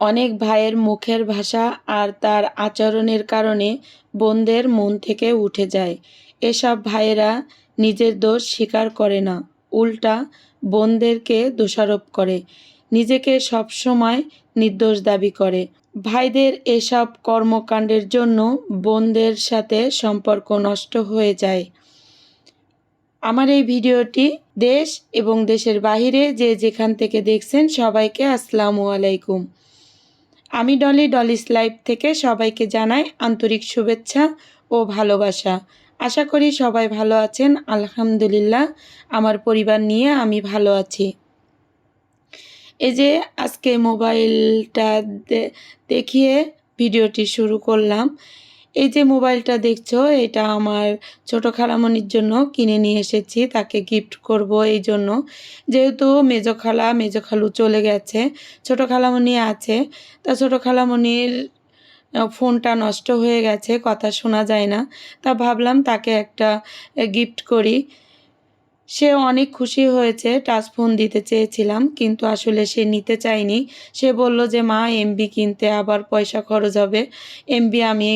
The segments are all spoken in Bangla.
অনেক ভাইয়ের মুখের ভাষা আর তার আচরণের কারণে বোনদের মন থেকে উঠে যায়। এসব ভাইয়েরা নিজের দোষ স্বীকার করে না, উল্টা বোনদেরকে দোষারোপ করে, নিজেকে সবসময় নির্দোষ দাবি করে। ভাইদের এসব কর্মকাণ্ডের জন্য বোনদের সাথে সম্পর্ক নষ্ট হয়ে যায়। আমার এই ভিডিওটি দেশ এবং দেশের বাহিরে যে যেখান থেকে দেখছেন সবাইকে আসসালামু আলাইকুম। আমি ডলি ডলিস লাইভ থেকে সবাইকে জানাই আন্তরিক শুভেচ্ছা ও ভালোবাসা। আশা করি সবাই ভালো আছেন, আলহামদুলিল্লাহ। আমার পরিবার নিয়ে আমি ভালো আছি। এই যে আজকে মোবাইলটা দেখিয়ে ভিডিওটি শুরু করলাম। এই যে মোবাইলটা দেখছ, এটা আমার ছোটো খালামণির জন্য কিনে নিয়ে এসেছি, তাকে গিফট করব এই জন্য। যেহেতু মেজো খালা, মেজো খালু চলে গেছে, ছোটো খালামণি আছে, তা ছোটো খালামণির ফোনটা নষ্ট হয়ে গেছে, কথা শোনা যায় না। তা ভাবলাম তাকে একটা গিফট করি। সে অনেক খুশি হয়েছে, টাচ ফোন দিতে চেয়েছিলাম, কিন্তু আসলে সে নিতে চায়নি। সে বলল যে, মা এমবি কিনতে আবার পয়সা খরচ হবে। এমবি আমি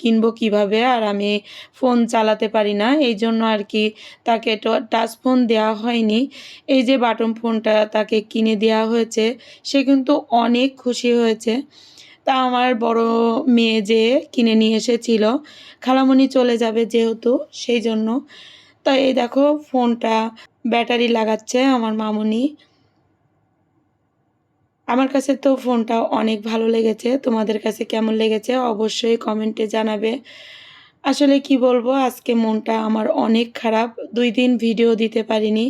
কিনবো কীভাবে? আর আমি ফোন চালাতে পারি না। এই জন্য আর কি তাকে টাচ ফোন দেওয়া হয়নি। এই যে বাটন ফোনটা তাকে কিনে দেওয়া হয়েছে, সে কিন্তু অনেক খুশি হয়েছে। তা আমার বড় মেয়ে যে কিনে নিয়ে এসেছিল খালামণি চলে যাবে যেহেতু, সেই জন্য তো এই দেখো ফোনটা ব্যাটারি লাগাচ্ছে আমার মামুনি। আমার কাছে তো ফোনটা অনেক ভালো লেগেছে। তোমাদের কাছে কেমন লেগেছে অবশ্যই কমেন্টে জানাবে। আসলে কি বলব, আজকে মনটা আমার অনেক খারাপ। দুই দিন ভিডিও দিতে পারিনি।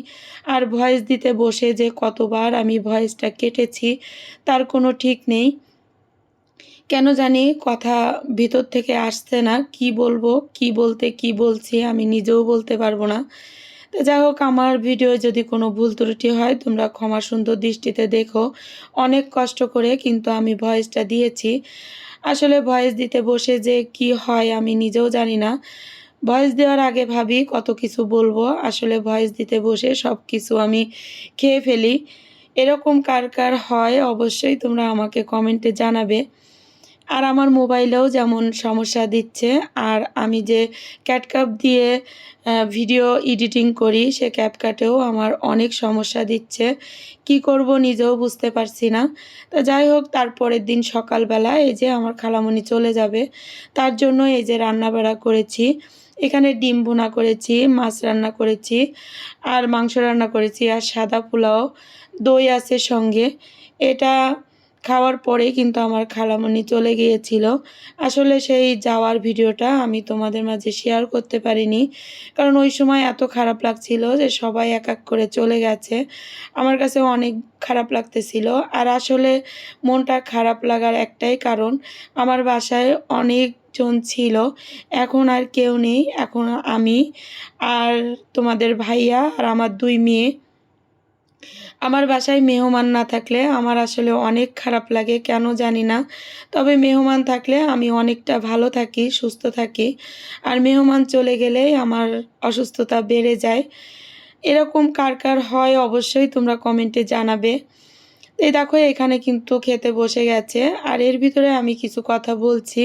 আর ভয়েস দিতে বসে যে কতবার আমি ভয়েসটা কেটেছি, তার কোনো ঠিক নেই। কেন জানি কথা ভিতর থেকে আসছে না, কি বলব, কি বলতে, কি বলছি আমি নিজেও বলতে পারব না। তো যাই হোক, আমার ভিডিও যদি কোনো ভুল ত্রুটি হয়, তোমরা ক্ষমা সুন্দর দৃষ্টিতে দেখো। অনেক কষ্ট করে কিন্তু আমি ভয়েসটা দিয়েছি। আসলে ভয়েস দিতে বসে যে কি হয় আমি নিজেও জানি না। ভয়েস দেওয়ার আগে ভাবি কত কিছু বলব, আসলে ভয়েস দিতে বসে সব কিছু আমি খেয়ে ফেলি। এরকম কার কার হয় অবশ্যই তোমরা আমাকে কমেন্টে জানাবে। আর আমার মোবাইলেও যেমন সমস্যা দিচ্ছে, আর আমি যে ক্যাটকাপ দিয়ে ভিডিও এডিটিং করি, সে ক্যাপকাটেও আমার অনেক সমস্যা দিচ্ছে। কি করব নিজেও বুঝতে পারছি না। তো যাই হোক, তারপরের দিন সকালবেলা এই যে আমার খালামণি চলে যাবে, তার জন্য এই যে রান্না বাড়া করেছি, এখানে ডিম ভুনা করেছি, মাছ রান্না করেছি, আর মাংস রান্না করেছি, আর সাদা পোলাও, দই আছে সঙ্গে। এটা খাওয়ার পরে কিন্তু আমার খালামণি চলে গিয়েছিল। আসলে সেই যাওয়ার ভিডিওটা আমি তোমাদের মাঝে শেয়ার করতে পারিনি। কারণ ওই সময় এত খারাপ লাগছিল যে সবাই এক এক করে চলে গেছে। আমার কাছে অনেক খারাপ লাগতেছিল। আর আসলে মনটা খারাপ লাগার একটাই কারণ, আমার বাসায় অনেকজন ছিল। এখন আর কেউ নেই, এখন আমি আর তোমাদের ভাইয়া আর আমার দুই মেয়ে। আমার বাসায় মেহমান না থাকলে আমার আসলে অনেক খারাপ লাগে, কেন জানি না। তবে মেহমান থাকলে আমি অনেকটা ভালো থাকি, সুস্থ থাকি। আর মেহমান চলে গেলেই আমার অসুস্থতা বেড়ে যায়। এরকম কার কার হয় অবশ্যই তোমরা কমেন্টে জানাবে। এই দেখো, এখানে কিন্তু খেতে বসে গেছে। আর এর ভিতরে আমি কিছু কথা বলছি।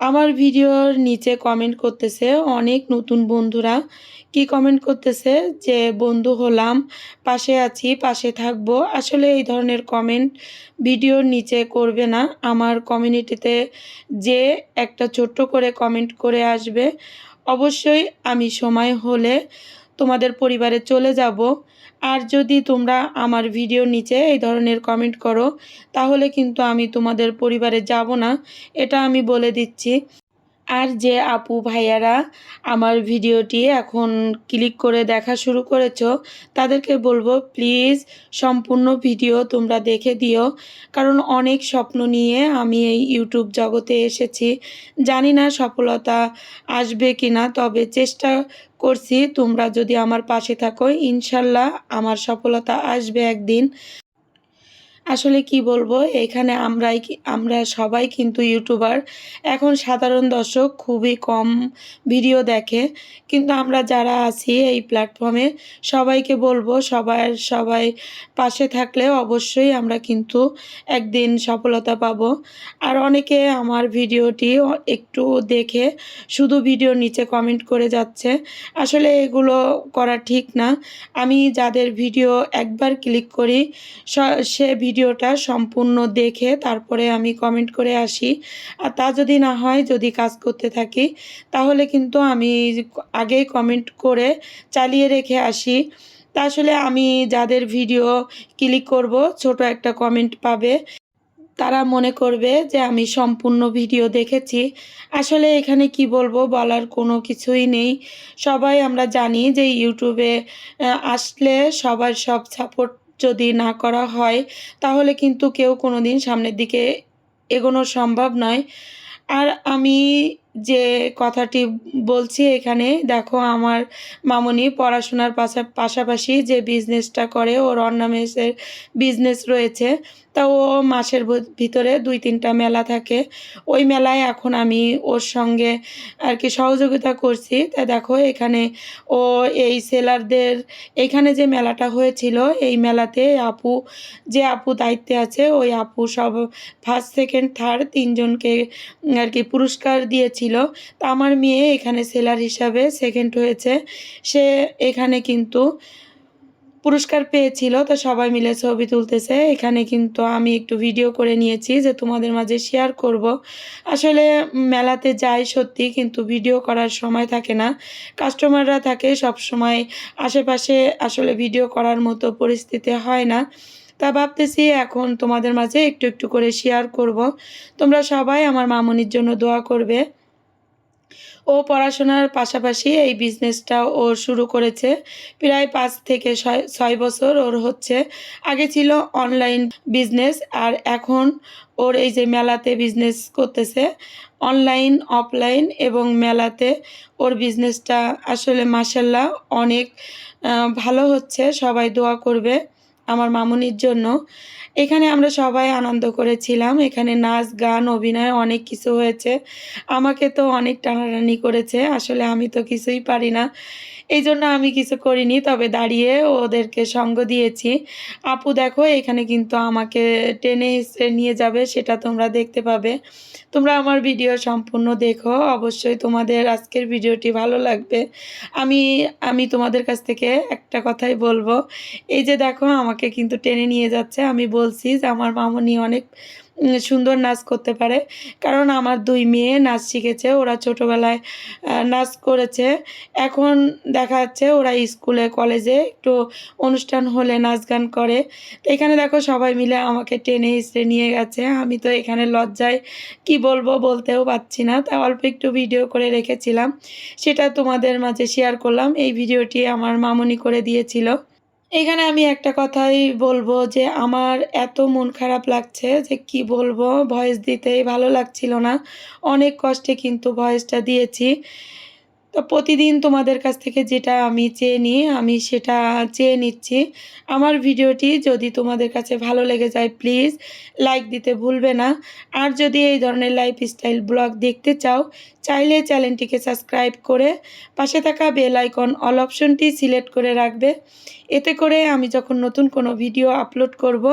আমার ভিডিওর নিচে কমেন্ট করতেছে অনেক নতুন বন্ধুরা। কি কমেন্ট করতেছে? যে, বন্ধু হলাম, পাশে আছি, পাশে থাকব। আসলে এই ধরনের কমেন্ট ভিডিওর নিচে করবে না। আমার কমিউনিটিতে যে একটা ছোট্ট করে কমেন্ট করে আসবে, অবশ্যই আমি সময় হলে তোমাদের পরিবারে চলে যাব। আর যদি তোমরা আমার ভিডিও নিচে এই ধরনের কমেন্ট করো, তাহলে কিন্তু আমি তোমাদের পরিবারে যাব না। এটা আমি বলে দিচ্ছি। আর যে আপু ভাইয়ারা আমার ভিডিওটি এখন ক্লিক করে দেখা শুরু করেছ, তাদেরকে বলব প্লিজ সম্পূর্ণ ভিডিও তোমরা দেখে দিও। কারণ অনেক স্বপ্ন নিয়ে আমি এই ইউটিউব জগতে এসেছি। জানি না সফলতা আসবে কি না তবে চেষ্টা করছি তোমরা যদি আমার পাশে থাকো, ইনশাল্লাহ আমার সফলতা আসবে একদিন। আসলে কি বলব, এখানে আমরাই আমরা সবাই কিন্তু ইউটিউবার। এখন সাধারণ দর্শক খুবই কম ভিডিও দেখে, কিন্তু আমরা যারা আছি এই প্ল্যাটফর্মে, সবাইকে বলব সবার, সবাই পাশে থাকলে অবশ্যই আমরা কিন্তু একদিন সফলতা পাবো। আর অনেকে আমার ভিডিওটি একটু দেখে শুধু ভিডিওর নিচে কমেন্ট করে যাচ্ছে, আসলে এগুলো করা ঠিক না। আমি যাদের ভিডিও একবার ক্লিক করি, স- সে ভিডিওটা সম্পূর্ণ দেখে তারপরে আমি কমেন্ট করে আসি। আর তা যদি না হয়, যদি কাজ করতে থাকি, তাহলে কিন্তু আমি আগেই কমেন্ট করে চালিয়ে রেখে আসি। তা আসলে আমি যাদের ভিডিও ক্লিক করব, ছোট একটা কমেন্ট পাবে। তারা মনে করবে যে আমি সম্পূর্ণ ভিডিও দেখেছি। আসলে এখানে কি বলব, বলার কোনো কিছুই নেই। সবাই আমরা জানি যে ইউটিউবে আসলে সবার সব সাপোর্ট যদি না করা হয়, তাহলে কিন্তু কেউ কোনো দিন সামনের দিকে এগোনো সম্ভব নয়। আর আমি যে কথাটি বলছি এখানে, দেখো আমার মামনি পড়াশোনার পাশা, পাশাপাশি যে বিজনেসটা করে, ওর অর্নামেন্টসের বিজনেস রয়েছে। তা ও মাসের ভিতরে দুই, তিনটা মেলা থাকে। ওই মেলায় এখন আমি ওর সঙ্গে আর কি সহযোগিতা করছি। তা দেখো এখানে ও এই সেলারদের, এখানে যে মেলাটা হয়েছিল, এই মেলাতে আপু, যে আপু দায়িত্বে আছে, ওই আপু সব ফার্স্ট সেকেন্ড থার্ড তিনজনকে আর কি পুরস্কার দিয়েছিল। তা আমার মেয়ে এখানে সেলার হিসাবে সেকেন্ড হয়েছে। সে এখানে কিন্তু পুরস্কার পেয়েছিল, তো সবাই মিলে ছবি তুলতেছে। এখানে কিন্তু আমি একটু ভিডিও করে নিয়েছি যে তোমাদের মাঝে শেয়ার করব। আসলে মেলাতে যাই সত্যি, কিন্তু ভিডিও করার সময় থাকে না। কাস্টমাররা থাকে সব সময় আশেপাশে আসলে ভিডিও করার মতো পরিস্থিতি হয় না। তা ভাবতেছি এখন তোমাদের মাঝে একটু একটু করে শেয়ার করব। তোমরা সবাই আমার মামনির জন্য দোয়া করবে। ও পড়াশোনার পাশাপাশি এই বিজনেসটা ও শুরু করেছে। প্রায় পাঁচ থেকে ছয় বছর ওর হচ্ছে। আগে ছিল অনলাইন বিজনেস আর এখন ওর এই যে মেলাতে বিজনেস করতেছে অনলাইন অফলাইন এবং মেলাতে ওর বিজনেসটা আসলে মাসাল্লাহ অনেক ভালো হচ্ছে। সবাই দোয়া করবে। আমার মামুনির জন্য। এখানে আমরা সবাই আনন্দ করেছিলাম। এখানে নাচ, গান, অভিনয় অনেক কিছু হয়েছে। আমাকে তো অনেক টানাটানি করেছে। আসলে আমি তো কিছুই পারি না। এই জন্য আমি কিছু করিনি, তবে দাঁড়িয়ে ওদেরকে সঙ্গ দিয়েছি। আপু দেখো, এখানে কিন্তু আমাকে টেনে হিসড়ে নিয়ে যাবে, সেটা তোমরা দেখতে পাবে। তোমরা আমার ভিডিও সম্পূর্ণ দেখো, অবশ্যই তোমাদের আজকের ভিডিওটি ভালো লাগবে। আমি আমি তোমাদের কাছ থেকে একটা কথাই বলব, এই যে দেখো, আমাকে কিন্তু টেনে নিয়ে যাচ্ছে, আমি বলছি যে আমার মামনি অনেক সুন্দর নাচ করতে পারে। কারণ আমার দুই মেয়ে নাচ শিখেছে, ওরা ছোটোবেলায় নাচ করেছে। এখন দেখা যাচ্ছে ওরা স্কুলে, কলেজে একটু অনুষ্ঠান হলে নাচ গান করে। তো এখানে দেখো সবাই মিলে আমাকে টেনে হিসড়ে নিয়ে গেছে। আমি তো এখানে লজ্জায়, কি বলব বলতেও পারছি না। তা অল্প একটু ভিডিও করে রেখেছিলাম। সেটা তোমাদের মাঝে শেয়ার করলাম। এই ভিডিওটি আমার মামনি করে দিয়েছিল। এখানে আমি একটা কথাই বলব যে আমার এত মন খারাপ লাগছে যে কি বলব? ভয়েস দিতেই ভালো লাগছিল না। অনেক কষ্টে কিন্তু ভয়েসটা দিয়েছি। তো প্রতিদিন তোমাদের কাছ থেকে যেটা আমি চেয়ে নিই, আমি সেটা চেয়ে নিচ্ছি। আমার ভিডিওটি যদি তোমাদের কাছে ভালো লেগে যায়, প্লিজ লাইক দিতে ভুলবে না। আর যদি এই ধরনের লাইফস্টাইল ব্লগ দেখতে চাও চাইলে চ্যানেলটিকে সাবস্ক্রাইব করে পাশে থাকা বেল আইকন, অল অপশনটি সিলেক্ট করে রাখবে। এতে করে আমি যখন নতুন কোনো ভিডিও আপলোড করব,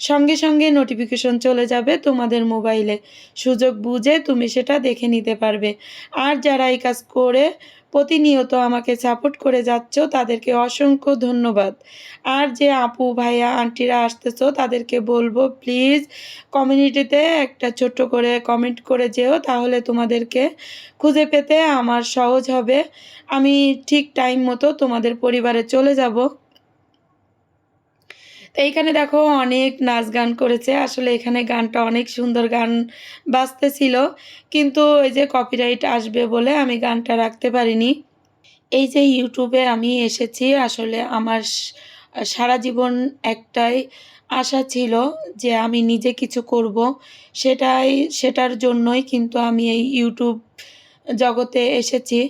সঙ্গে সঙ্গে নোটিফিকেশন চলে যাবে তোমাদের মোবাইলে। সুযোগ বুঝে তুমি সেটা দেখে নিতে পারবে। আর যারা এই কাজ করে প্রতিনিয়ত আমাকে সাপোর্ট করে যাচ্ছ, তাদেরকে অসংখ্য ধন্যবাদ। আর যে আপু, ভাইয়া, আন্টিরা আসতেছো, তাদেরকে বলব প্লিজ কমিউনিটিতে একটা ছোট্ট করে কমেন্ট করে যেও, তাহলে তোমাদেরকে খুঁজে পেতে আমার সহজ হবে। আমি ঠিক টাইম মতো তোমাদের পরিবারে চলে যাব। তো এইখানে দেখো অনেক নাচ গান করেছে। আসলে এখানে গানটা অনেক সুন্দর গান বাজতেছিল। কিন্তু ওই যে কপিরাইট আসবে বলে আমি গানটা রাখতে পারিনি। এই যে ইউটিউবে আমি এসেছি, আসলে আমার সারা জীবন একটাই আশা ছিল যে আমি নিজে কিছু করব। সেটাই, সেটার জন্যই কিন্তু আমি এই ইউটিউব জগতে এসেছি।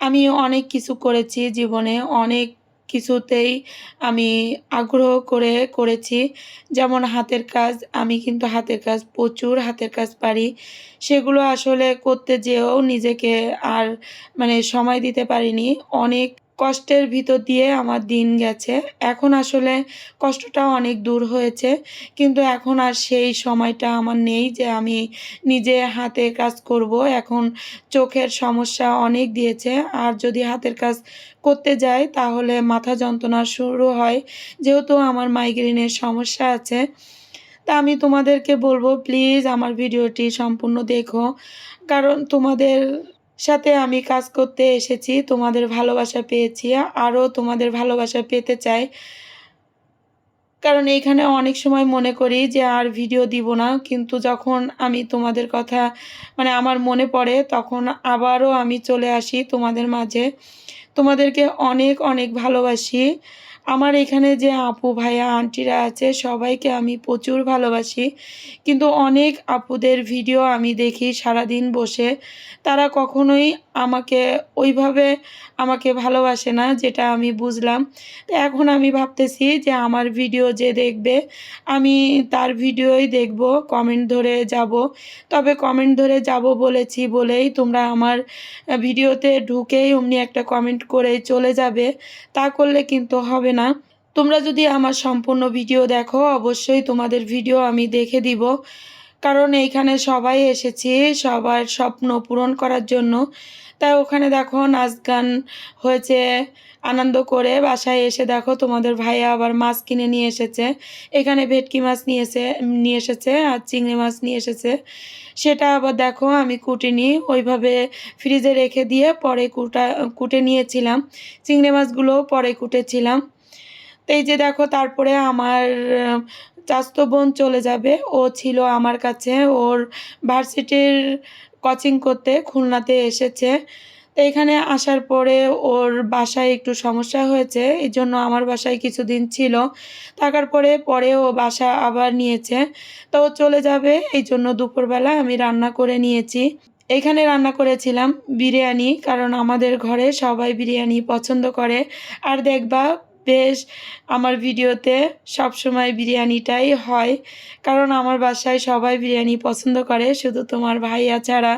আমি অনেক কিছু করেছি জীবনে, অনেক কিছুতেই আমি আগ্রহ করে করেছি। যেমন হাতের কাজ, আমি কিন্তু হাতের কাজ, প্রচুর হাতের কাজ পারি। সেগুলো আসলে করতে যেয়েও নিজেকে আর মানে সময় দিতে পারিনি। অনেক কষ্টের ভিতর দিয়ে আমার দিন গেছে। এখন আসলে কষ্টটা অনেক দূর হয়েছে, কিন্তু এখন আর সেই সময়টা আমার নেই যে আমি নিজে হাতে কাজ করব। এখন চোখের সমস্যা অনেক দিয়েছে। আর যদি হাতের কাজ করতে যাই, তাহলে মাথা যন্ত্রণা শুরু হয়। যেহেতু আমার মাইগ্রেনের সমস্যা আছে, তা আমি তোমাদেরকে বলব প্লিজ আমার ভিডিওটি সম্পূর্ণ দেখো। কারণ তোমাদের সাথে আমি কাজ করতে এসেছি, তোমাদের ভালোবাসা পেয়েছি, আরও তোমাদের ভালোবাসা পেতে চাই। কারণ এইখানে অনেক সময় মনে করি যে আর ভিডিও দিব না, কিন্তু যখন আমি তোমাদের কথা মানে আমার মনে পড়ে, তখন আবারও আমি চলে আসি তোমাদের মাঝে। তোমাদেরকে অনেক অনেক ভালোবাসি। আমার এখানে যে আপু ভাইয়া, আন্টিরা আছে, সবাইকে আমি প্রচুর ভালোবাসি। কিন্তু অনেক আপুদের ভিডিও আমি দেখি সারাদিন বসে। তারা কখনোই আমাকে ওইভাবে আমাকে ভালোবাসে না, যেটা আমি বুঝলাম। তো এখন আমি ভাবতেছি যে আমার ভিডিও যে দেখবে, আমি তার ভিডিওই দেখব কমেন্ট ধরে যাব। তবে কমেন্ট ধরে যাব বলেছি বলেই তোমরা আমার ভিডিওতে ঢুকেই অমনি একটা কমেন্ট করে চলে যাবে। তা করলে কিন্তু হবে না। তোমরা যদি আমার সম্পূর্ণ ভিডিও দেখো, অবশ্যই তোমাদের ভিডিও আমি দেখে দিব। কারণ এইখানে সবাই এসেছি, সবার স্বপ্ন পূরণ করার জন্য। তাই ওখানে দেখো নাচ গান হয়েছে, আনন্দ করে বাসায় এসে দেখো তোমাদের ভাইয়া আবার মাছ কিনে নিয়ে এসেছে। এখানে ভেটকি মাছ নিয়ে এসে নিয়ে এসেছে আর চিংড়ি মাছ নিয়ে এসেছে। সেটা আবার দেখো আমি কুটিনি, ওইভাবে ফ্রিজে রেখে দিয়ে পরে কুটা, কুটে নিয়েছিলাম। চিংড়ি মাছগুলোও পরে কুটেছিলাম। তো এই যে দেখো, তারপরে আমার চাস্তো বোন চলে যাবে। ও ছিল আমার কাছে। ওর ভার্সিটির কোচিং করতে খুলনাতে এসেছে। তো এখানে আসার পরে ওর বাসায় একটু সমস্যা হয়েছে। এই জন্য আমার বাসায় কিছুদিন ছিল। থাকার পরে পরে ও বাসা আবার নিয়েছে। তো ও চলে যাবে। এই জন্য দুপুরবেলা আমি রান্না করে নিয়েছি। এখানে রান্না করেছিলাম বিরিয়ানি, কারণ আমাদের ঘরে সবাই বিরিয়ানি পছন্দ করে। আর দেখবা বেশ আমার ভিডিওতে সবসময় বিরিয়ানিটাই হয়। কারণ আমার বাসায় সবাই বিরিয়ানি পছন্দ করে, শুধু তোমার ভাইয়া ছাড়া।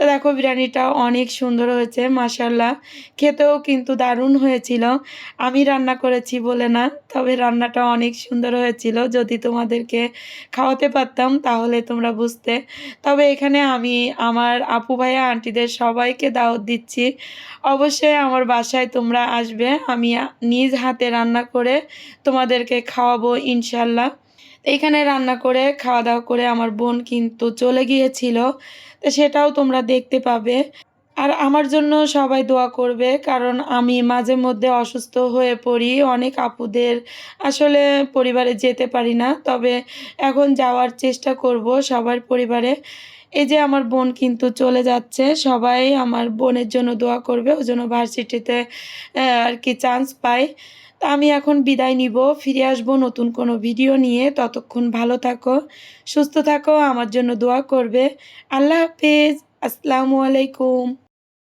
তো দেখো বিরিয়ানিটা অনেক সুন্দর হয়েছে মাসাল্লাহ খেতেও কিন্তু দারুণ হয়েছিল। আমি রান্না করেছি বলে না, তবে রান্নাটা অনেক সুন্দর হয়েছিল। যদি তোমাদেরকে খাওয়াতে পারতাম তাহলে তোমরা বুঝতে। তবে এখানে আমি আমার আপু ভাইয়া আন্টিদের সবাইকে দাওয়াত দিচ্ছি। অবশ্যই আমার বাসায় তোমরা আসবে। আমি নিজ হাতে রান্না করে তোমাদেরকে খাওয়াবো ইনশাল্লাহ এইখানে রান্না করে, খাওয়া দাওয়া করে আমার বোন কিন্তু চলে গিয়েছিল। তো সেটাও তোমরা দেখতে পাবে। আর আমার জন্য সবাই দোয়া করবে, কারণ আমি মাঝে মধ্যে অসুস্থ হয়ে পড়ি, অনেক আপুদের আসলে পরিবারে যেতে পারি না। তবে এখন যাওয়ার চেষ্টা করব সবার পরিবারে। এই যে আমার বোন কিন্তু চলে যাচ্ছে, সবাই আমার বোনের জন্য দোয়া করবে ওই জন্য ভার্সিটিতে আর কি চান্স পাই তা আমি এখন বিদায় নিব। ফিরে আসব নতুন কোনো ভিডিও নিয়ে। ততক্ষণ ভালো থাকো, সুস্থ থাকো, আমার জন্য দোয়া করবে। আল্লাহ হাফেজ। আসসালামু আলাইকুম।